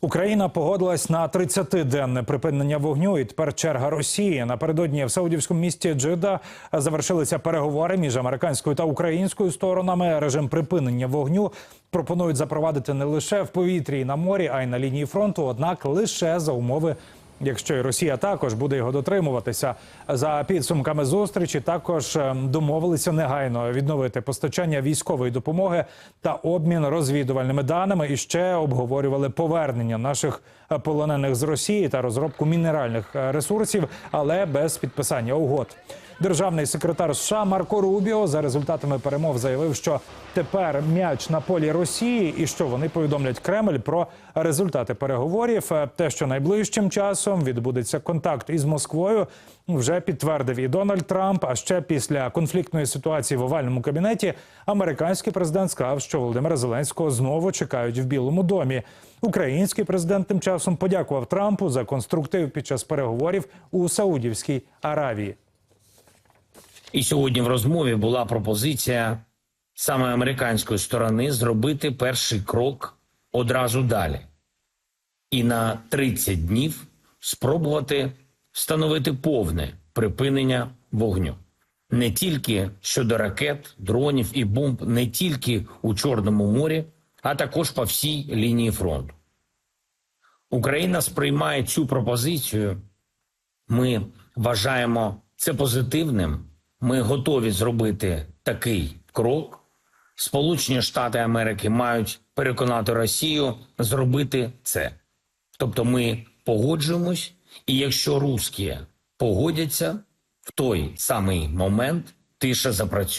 Україна погодилась на 30-денне припинення вогню. І тепер черга Росії. Напередодні в саудівському місті Джида завершилися переговори між американською та українською сторонами. Режим припинення вогню пропонують запровадити не лише в повітрі і на морі, а й на лінії фронту. Однак лише за умови. Якщо і Росія також буде його дотримуватися за підсумками зустрічі, також е, домовилися негайно відновити постачання військової допомоги та обмін розвідувальними даними. І ще обговорювали повернення наших е, полонених з Росії та розробку мінеральних е, ресурсів, але без підписання угод. Державний секретар США Марко Рубіо за результатами перемов заявив, що тепер м'яч на полі Росії, і що вони повідомлять Кремль про результати переговорів. Е, Те, що найближчим часом відбудеться контакт із Москвою, вже підтвердив і Дональд Трамп. А ще після конфліктної ситуації в овальному кабінеті американський президент сказав, що Володимира Зеленського знову чекають в Білому домі. Український президент тим часом подякував Трампу за конструктив під час переговорів у Саудівській Аравії. І сьогодні в розмові була пропозиція саме американської сторони зробити перший крок одразу далі, і на 30 днів спробувати встановити повне припинення вогню не тільки щодо ракет, дронів і бомб, не тільки у Чорному морі, а також по всій лінії фронту. Україна сприймає цю пропозицію ми вважаємо це позитивним. Ми готові зробити такий крок. Сполучені Штати Америки мають переконати Росію зробити це. Тобто ми погоджуємось, і якщо русські погодяться, в той самий момент тиша запрацює.